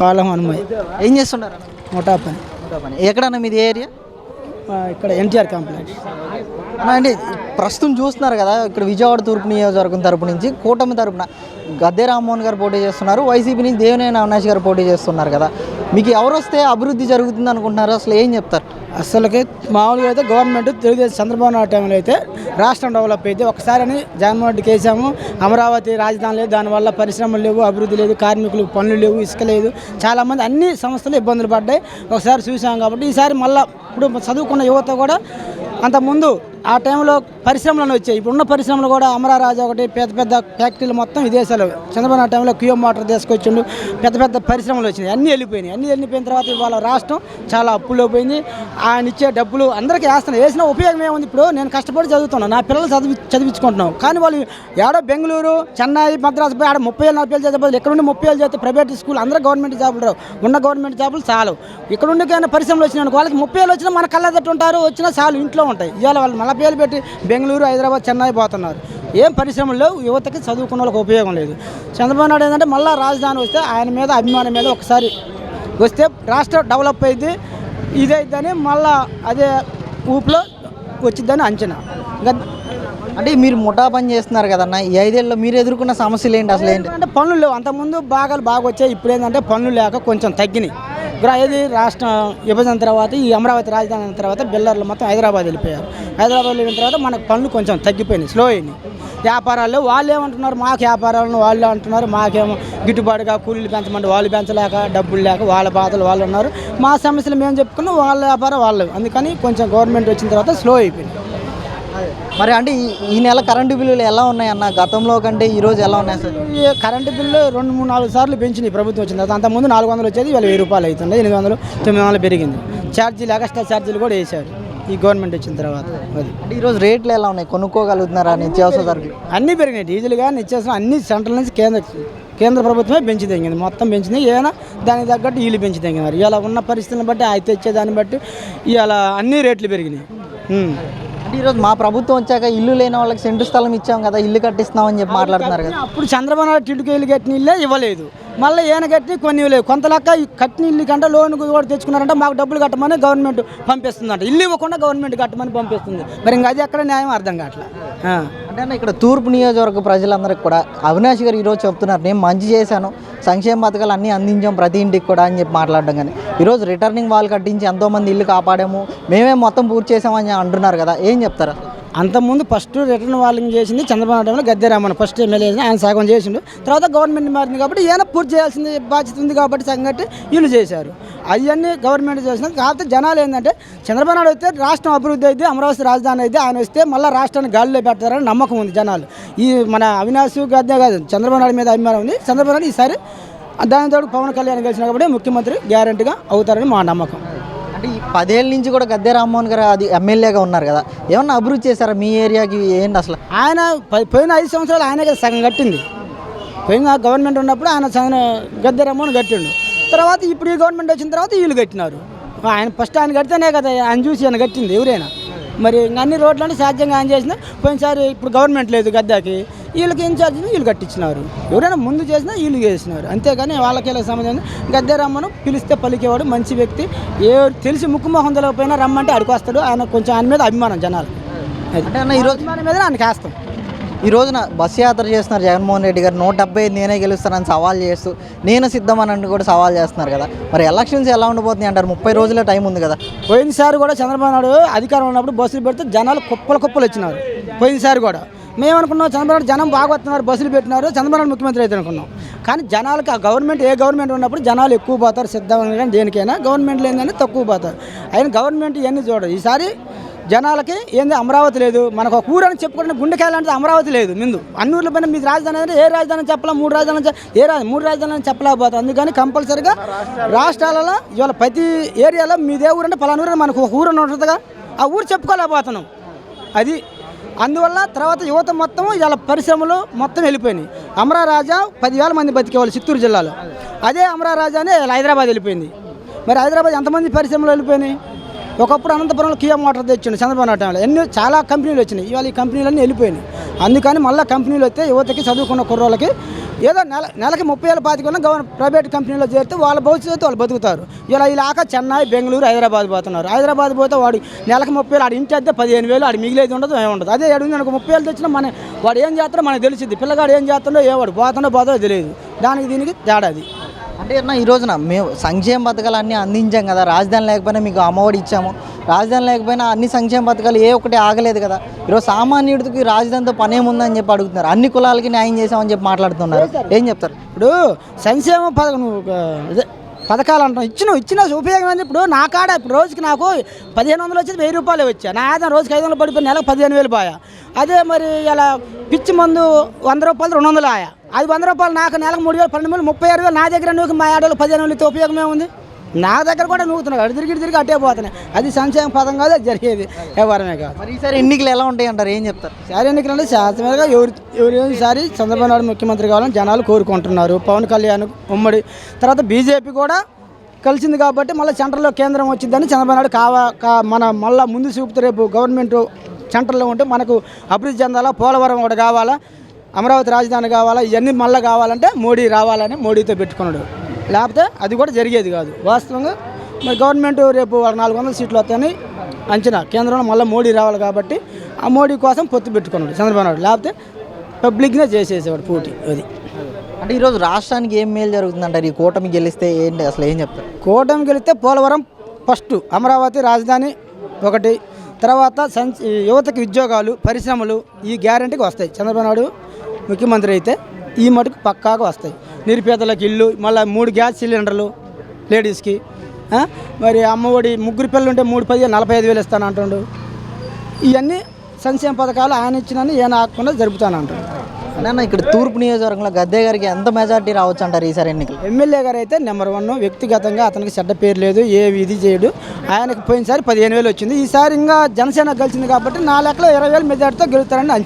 పాలం హనుమయ్య. ఏం చేస్తుంటారు? ముఠా పని పని ఎక్కడన్నా మీది ఏరియా? ఇక్కడ ఎన్టీఆర్ కాంప్లెక్స్. అండి ప్రస్తుతం చూస్తున్నారు కదా ఇక్కడ విజయవాడ తూర్పు నియోజకవర్గం తరపు నుంచి కూటమి తరపున గద్దె రామ్మోహన్ గారు పోటీ చేస్తున్నారు వైసీపీ నుంచి దేవినేని అవినాష్ గారు పోటీ చేస్తున్నారు కదా. మీకు ఎవరు వస్తే అభివృద్ధి జరుగుతుంది అనుకుంటున్నారు? అసలు ఏం చెప్తారు? అసలుకి మామూలుగా అయితే గవర్నమెంట్ తెలుగుదేశం చంద్రబాబు నాయుడు టైంలో అయితే రాష్ట్రం డెవలప్ అయితే ఒకసారి అని జగన్మోహన్ రెడ్డికి వేసాము. అమరావతి రాజధాని లేదు దానివల్ల పరిశ్రమలు లేవు అభివృద్ధి లేదు కార్మికులకు పనులు లేవు ఇసుక లేదు. చాలామంది అన్ని సంస్థలు ఇబ్బందులు పడ్డాయి. ఒకసారి చూసాం కాబట్టి ఈసారి మళ్ళీ ఇప్పుడు చదువుకున్న యువత కూడా అంతకుముందు ఆ టైంలో పరిశ్రమలను వచ్చాయి. ఇప్పుడున్న పరిశ్రమలు కూడా అమరారాజు ఒకటి పెద్ద పెద్ద ఫ్యాక్టరీలు మొత్తం విదేశాలు చంద్రబాబు ఆ టైంలో క్యూఎం వాటర్ తీసుకొచ్చిండు. పెద్ద పెద్ద పరిశ్రమలు వచ్చినాయి. అన్నీ వెళ్ళిపోయినాయి. అన్నీ వెళ్ళిపోయిన తర్వాత ఇవాళ రాష్ట్రం చాలా అప్పుల్లో పోయింది. ఆయన ఇచ్చే డబ్బులు అందరికీ వేస్తున్నాయి. వేసిన ఉపయోగం ఏముంది? ఇప్పుడు నేను కష్టపడి చదువుతున్నాను. నా పిల్లలు చదివి చదివించుకుంటున్నాం కానీ వాళ్ళు ఏడో బెంగళూరు చెన్నై మద్రాసు పోయి ఆడ ముప్పై ఏళ్ళు నలభై ఏళ్ళు చేసే ఇక్కడ నుండి ముప్పై ఏళ్ళు చేస్తే ప్రైవేట్ స్కూల్ అందరూ గవర్నమెంట్ జాబులు రావు. ఉన్న గవర్నమెంట్ జాబులు చాలు ఇక్కడ ఉండి పరిశ్రమలు వచ్చినాయి వాళ్ళకి ముప్పై ఏళ్ళు వచ్చినా మన కళ్ళ ఉంటారు వచ్చినా చాలు ఇంట్లో ఉంటాయి. ఇవాళ వాళ్ళు మళ్ళీ ఏళ్ళు పెట్టి బెంగళూరు హైదరాబాద్ చెన్నై పోతున్నారు. ఏం పరిశ్రమలు లేవు. యువతకి చదువుకున్న వాళ్ళకి ఉపయోగం లేదు. చంద్రబాబు నాయుడు ఏంటంటే మళ్ళీ రాజధాని వస్తే ఆయన మీద అభిమానం మీద ఒకసారి వస్తే రాష్ట్రం డెవలప్ అయింది ఇదైద్దని మళ్ళా అదే ఊపులో వచ్చిద్దని అంచనా. అంటే మీరు ముఠా పని చేస్తున్నారు కదన్న. ఈ ఐదేళ్ళలో మీరు ఎదుర్కొన్న సమస్యలు ఏంటి అసలు ఏంటి? అంటే పనులు లేవు. అంతకుముందు బాగా బాగా వచ్చాయి. ఇప్పుడు ఏంటంటే పనులు లేక కొంచెం తగ్గినాయి. ఇది రాష్ట్రం విభజన తర్వాత ఈ అమరావతి రాజధాని అయిన తర్వాత బిల్లర్లు మొత్తం హైదరాబాద్ వెళ్ళిపోయారు. హైదరాబాద్ వెళ్ళిన తర్వాత మనకు పనులు కొంచెం తగ్గిపోయినాయి స్లో అయినాయి. వ్యాపారాలు వాళ్ళు ఏమంటున్నారు? మాకు వ్యాపారాలను వాళ్ళు అంటున్నారు. మాకేమో గిట్టుబాటుగా కూలీలు పెంచమంటే వాళ్ళు పెంచలేక డబ్బులు లేక వాళ్ళ బాధలు వాళ్ళు ఉన్నారు మా సమస్యలు మేము చెప్పుకున్నాం వాళ్ళ వ్యాపారం వాళ్ళు అందుకని కొంచెం గవర్నమెంట్ వచ్చిన తర్వాత స్లో అయిపోయింది. మరి అంటే ఈ- నెల కరెంటు బిల్లులు ఎలా ఉన్నాయి అన్న గతంలో కంటే ఈ రోజు ఎలా ఉన్నాయి అసలు? ఈ కరెంటు బిల్లు రెండు మూడు నాలుగు సార్లు పెంచింది ప్రభుత్వం వచ్చిన తర్వాత. అంతకుముందు నాలుగు వందలు వచ్చేది ఇవాళ వెయ్యి రూపాయలు అవుతుంది ఎనిమిది వందలు తొమ్మిది వందలు పెరిగింది. ఛార్జీలు ఎక్స్ట్రా ఛార్జీలు కూడా వేశారు ఈ గవర్నమెంట్ వచ్చిన తర్వాత. అది. అంటే ఈరోజు రేట్లు ఎలా ఉన్నాయి? కొనుక్కోగలుగుతున్నారా నిత్యావసర సరుకులు? అన్నీ పెరిగినాయి. డీజిల్ కానీ నిత్యావసరం అన్ని సెంట్రల్ నుంచి కేంద్ర కేంద్ర ప్రభుత్వమే పెంచి తెంగింది మొత్తం పెంచింది. ఏమైనా దానికి తగ్గట్టు వీళ్ళు పెంచి తెంగినారు ఇలా ఉన్న పరిస్థితులను బట్టి అయితే తెచ్చేదాన్ని బట్టి ఇవాళ అన్ని రేట్లు పెరిగినాయి. అంటే ఈరోజు మా ప్రభుత్వం వచ్చాక ఇల్లు లేని వాళ్ళకి సెంటు స్థలం ఇచ్చాం కదా ఇల్లు కట్టిస్తున్నామని చెప్పి మాట్లాడుతున్నారు కదా. అప్పుడు చంద్రబాబు నాయుడు టిడ్డుకేళ్ళు కట్టిన ఇల్లే ఇవ్వలేదు. మళ్ళీ ఏనగట్టి కొన్ని లేవు. కొంత లెక్క ఈ కట్టిన ఇల్లు కంటే లోన్ కూడా తెచ్చుకున్నారంటే మాకు డబ్బులు కట్టమని గవర్నమెంట్ పంపిస్తుందంట. ఇల్లు ఇవ్వకుండా గవర్నమెంట్ కట్టమని పంపిస్తుంది. మరి ఇంకా అది ఎక్కడ న్యాయం? అర్థం కావట్లే. అంటే ఇక్కడ తూర్పు నియోజకవర్గ ప్రజలందరికీ కూడా అవినాష్ గారు ఈరోజు చెప్తున్నారు. నేను మంచి చేశాను. సంక్షేమ పథకాలు అన్నీ అందించాం ప్రతి ఇంటికి కూడా అని చెప్పి మాట్లాడడం కానీ. ఈరోజు రిటర్నింగ్ వాల్ కట్టించి ఎంతోమంది ఇల్లు కాపాడాము. మేమే మొత్తం పూర్తి చేసామని అంటున్నారు కదా. ఏం చెప్తారు? అసలు అంతకుముందు ఫస్ట్ రిటర్న్ వాళ్ళని చేసింది చంద్రబాబు నాయుడు గద్దె రామన్ ఫస్ట్ ఎమ్మెల్యే ఆయన సగం చేసిండు. తర్వాత గవర్నమెంట్ మారింది కాబట్టి ఈయన పూర్తి చేయాల్సింది బాధ్యత ఉంది కాబట్టి సగం కట్టి వీళ్ళు చేశారు. అవన్నీ గవర్నమెంట్ చేసిన కాకపోతే జనాలు ఏంటంటే చంద్రబాబు నాయుడు వస్తే రాష్ట్రం అభివృద్ధి అయితే అమరావతి రాజధాని అయితే ఆయన వస్తే మళ్ళీ రాష్ట్రాన్ని గాలిలో పెడతారని నమ్మకం ఉంది జనాలు. ఈ మన అవినాశ్ గద్దె కాదు చంద్రబాబు నాయుడు మీద అభిమానం ఉంది. చంద్రబాబు నాయుడు ఈసారి దాని తోడు పవన్ కళ్యాణ్ గెలిచిన కాబట్టి ముఖ్యమంత్రి గ్యారంటీగా అవుతారని మా నమ్మకం. అంటే ఈ పదేళ్ళ నుంచి కూడా గద్దె రామ్మోహన్ గారు అది ఎమ్మెల్యేగా ఉన్నారు కదా. ఏమన్నా అభివృద్ధి చేశారా మీ ఏరియాకి? ఏంటి అసలు? ఆయన పోయిన ఐదు సంవత్సరాలు ఆయనే కదా సగం కట్టింది. పోయిన గవర్నమెంట్ ఉన్నప్పుడు ఆయన సగం గద్దె రామ్మోహన్ కట్టిండు. తర్వాత ఇప్పుడు ఈ గవర్నమెంట్ వచ్చిన తర్వాత వీళ్ళు కట్టినారు. ఆయన ఫస్ట్ ఆయన కడితేనే కదా ఆయన చూసి ఆయన కట్టింది ఎవరైనా. మరి అన్ని రోడ్లు అంటే సాధ్యంగా ఆయన చేసిన పోయినసారి ఇప్పుడు గవర్నమెంట్ లేదు గద్దాకి. వీళ్ళకి ఇన్ఛార్జ్ వీళ్ళు కట్టించినారు. ఎవరైనా ముందు చేసినా వీళ్ళు చేసినారు. అంతేగాని వాళ్ళకి వీళ్ళకి సంబంధం గద్దెరమ్మను పిలిస్తే పలికేవాడు మంచి వ్యక్తి. ఏ తెలిసి ముక్కు మొహం తెలియకపోయినా రమ్మంటే అడిగి వస్తాడు. ఆయన కొంచెం ఆయన మీద అభిమానం జనాలు. అది. అంటే అన్న ఈరోజు అభిమానం మీద ఆయనకి వేస్తాం ఈ రోజున బస్సు యాత్ర చేస్తున్నారు జగన్మోహన్ రెడ్డి గారు. నూట డెబ్బై నేనే గెలుస్తానని సవాల్ చేస్తూ నేను సిద్ధమని కూడా సవాల్ చేస్తున్నారు కదా. మరి ఎలక్షన్స్ ఎలా ఉండబోతున్నాయి అంటారు? ముప్పై రోజుల టైం ఉంది కదా. పోయినసారి కూడా చంద్రబాబు నాయుడు అధికారం ఉన్నప్పుడు బస్సులు పెడితే జనాలు కుప్పలు కుప్పలు వచ్చినారు. పోయినసారి కూడా. మేము అనుకున్నాం చంద్రబాబు జనం బాగా వస్తున్నారు బస్సులు పెట్టినారు చంద్రబాబు ముఖ్యమంత్రి అయితే అనుకున్నాం. కానీ జనాలకి ఆ గవర్నమెంట్ ఏ గవర్నమెంట్ ఉన్నప్పుడు జనాలు ఎక్కువ పోతారు సిద్ధంగా కానీ దేనికైనా. గవర్నమెంట్ లేదని తక్కువ పోతారు. అయినా గవర్నమెంట్ ఇవన్నీ చూడదు ఈసారి జనాలకి ఏంది అమరావతి లేదు. మనకు ఒక ఊరు అని చెప్పుకుంటే గుండెకాయలంటే అమరావతి లేదు ముందు అన్నూర్ల పైన మీ రాజధాని అంటే ఏ రాజధాని అని చెప్పలా మూడు రాజధాని ఏ రాజ మూడు రాజధాని అని చెప్పలేకపోతాం. అందుకని కంపల్సరిగా రాష్ట్రాలలో ఇవాళ ప్రతి ఏరియాలో మీదే ఊరు అంటే ఊరు మనకు ఒక ఊరు ఉంటుందిగా. ఆ ఊరు చెప్పుకోలేకపోతున్నాం. అది అందువల్ల తర్వాత యువత మొత్తం ఇలా పరిశ్రమలు మొత్తం వెళ్ళిపోయినాయి. అమరారాజా పదివేల మంది బతికేవాళ్ళు చిత్తూరు జిల్లాలో. అదే అమరా రాజానే హైదరాబాద్ వెళ్ళిపోయింది. మరి హైదరాబాద్ ఎంతమంది పరిశ్రమలు వెళ్ళిపోయినాయి? ఒకప్పుడు అనంతపురంలో కియా మోటార్ తెచ్చిండు చంద్రబాబు నాయుడు టైంలో. ఎన్నో చాలా కంపెనీలు వచ్చినాయి. ఇవాళ ఈ కంపెనీలన్నీ వెళ్ళిపోయినాయి. అందుకని మళ్ళీ కంపెనీలు వస్తే యువతకి చదువుకున్న కుర్రోళ్ళకి ఏదో నెల నెలకి ముప్పై వేల పాతిక ఉన్న గవర్నమెంట్ ప్రైవేట్ కంపెనీలో చేరితే వాళ్ళ భవిష్యత్తు వాళ్ళు బతుకుతారు. ఇలా ఇలాక చెన్నై బెంగళూరు హైదరాబాద్ పోతున్నారు. హైదరాబాద్ పోతే వాడు నెలకి ముప్పై వేలు ఆడు ఇంటి అయితే పదిహేను వేలు ఆడు మిగిలేదు ఉండదు ఏమి ఉండదు. అదే అడిగింది అనుకో ముప్పై వేలు తెచ్చినా మన వాడు ఏం చేస్తారో మనకు తెలిసింది పిల్లగాడు ఏం చేస్తుండో ఏ వాడు పోతుండో పోతుందో తెలియదు. దానికి దీనికి తేడా అది. అంటే అన్న ఈ రోజున మేము సంక్షేమ పథకాలు అన్నీ అందించాం కదా రాజధాని లేకపోయినా మీకు అమ్మఒడి ఇచ్చాము. రాజధాని లేకపోయినా అన్ని సంక్షేమ పథకాలు ఏ ఒక్కటి ఆగలేదు కదా. ఈరోజు సామాన్యుడికి రాజధానితో పనేముందని చెప్పి అడుగుతున్నారు. అన్ని కులాలకి న్యాయం చేసామని చెప్పి మాట్లాడుతున్నారు. ఏం చెప్తారు? ఇప్పుడు సంక్షేమ పథకం పథకాలు అంటాం ఇచ్చిన ఇచ్చిన ఉపయోగం ఏంది? ఇప్పుడు నా కాడ ఇప్పుడు రోజుకి నాకు పదిహేను వందలు వచ్చేది వెయ్యి రూపాయలు వచ్చా. నా ఆదాయం రోజుకి ఐదు వందలు పడిపోయి నెలకు పదిహేను వేలు పోయా. అదే మరి ఇలా పిచ్చి మందు వంద రూపాయలు రెండు వందలు ఆయా. అది వంద రూపాయలు నాకు నెలకు మూడు వేలు పన్నెండు వేలు ముప్పై ఆరు వేలు నా దగ్గర నువ్వు మా ఆడవాళ్ళు పదిహేను వేలు ఇస్తే ఉపయోగం ఏముంది? నా దగ్గర కూడా నూగుతున్నావు అటు తిరిగి తిరిగి అట్టే పోతున్నాయి. అది సంక్షేమ పథకం కాదు అది జరిగేది. ఎవరమే కాదు. మరి ఈసారి ఎన్నికలు ఎలా ఉంటాయి అంటారు? ఏం చెప్తారు? సారి ఎన్నికలంటే శాశ్వతంగా ఎవరు ఎవరు ఈసారి చంద్రబాబు నాయుడు ముఖ్యమంత్రి కావాలని జనాలు కోరుకుంటున్నారు. పవన్ కళ్యాణ్ ఉమ్మడి. తర్వాత బీజేపీ కూడా కలిసింది కాబట్టి మళ్ళీ సెంటర్లో కేంద్రం వచ్చిందని చంద్రబాబు నాయుడు కావా కా మన మళ్ళీ ముందు చూపుతూ రేపు గవర్నమెంట్ సెంటర్లో ఉంటే మనకు అభివృద్ధి చెందాలా పోలవరం ఒకటి కావాలా అమరావతి రాజధాని కావాలా ఇవన్నీ మళ్ళీ కావాలంటే మోడీ రావాలని మోడీతో పెట్టుకున్నాడు. లేకపోతే అది కూడా జరిగేది కాదు. వాస్తవంగా మరి గవర్నమెంట్ రేపు వాళ్ళ నాలుగు వందల సీట్లు వస్తాయని అంచనా. కేంద్రంలో మళ్ళీ మోడీ రావాలి కాబట్టి ఆ మోడీ కోసం పొత్తు పెట్టుకున్నాడు చంద్రబాబు నాయుడు. లేకపోతే పబ్లిక్నే చేసేసేవాడు పోటీ అది. అంటే ఈరోజు రాష్ట్రానికి ఏం మేలు జరుగుతుందంటారు? ఈ కూటమి గెలిస్తే ఏంటి? అసలు ఏం చెప్తారు? కూటమి గెలిస్తే పోలవరం ఫస్ట్ అమరావతి రాజధాని ఒకటి తర్వాత సంచ యువతకి ఉద్యోగాలు పరిశ్రమలు ఈ గ్యారంటీకి వస్తాయి. చంద్రబాబు నాయుడు ముఖ్యమంత్రి అయితే ఈ మటుకు పక్కాగా వస్తాయి. నిరుపేదలకు ఇల్లు మళ్ళీ మూడు గ్యాస్ సిలిండర్లు లేడీస్కి? మరి అమ్మఒడి ముగ్గురు పిల్లలు ఉంటే మూడు పది నలభై ఐదు వేలు ఇస్తాను అంటుండు. ఇవన్నీ సంక్షేమ పథకాలు ఆయన ఇచ్చినని ఈయన ఆకుండా జరుపుతాను అంటుండు అన్న ఇక్కడ తూర్పు నియోజకవర్గంలో గద్దే గారికి ఎంత మెజార్టీ రావచ్చు అంటారు ఈసారి ఎన్నికలు? ఎమ్మెల్యే గారు అయితే నెంబర్ వన్. వ్యక్తిగతంగా అతనికి చెడ్డ పేరు లేదు ఏ ఇది చేయడు. ఆయనకు పోయినసారి పదిహేను వేలు వచ్చింది. ఈసారి ఇంకా జనసేన గెలిచింది కాబట్టి నా లెక్కలో ఇరవై వేలు మెజార్టీతో గెలుస్తారని అంచనా.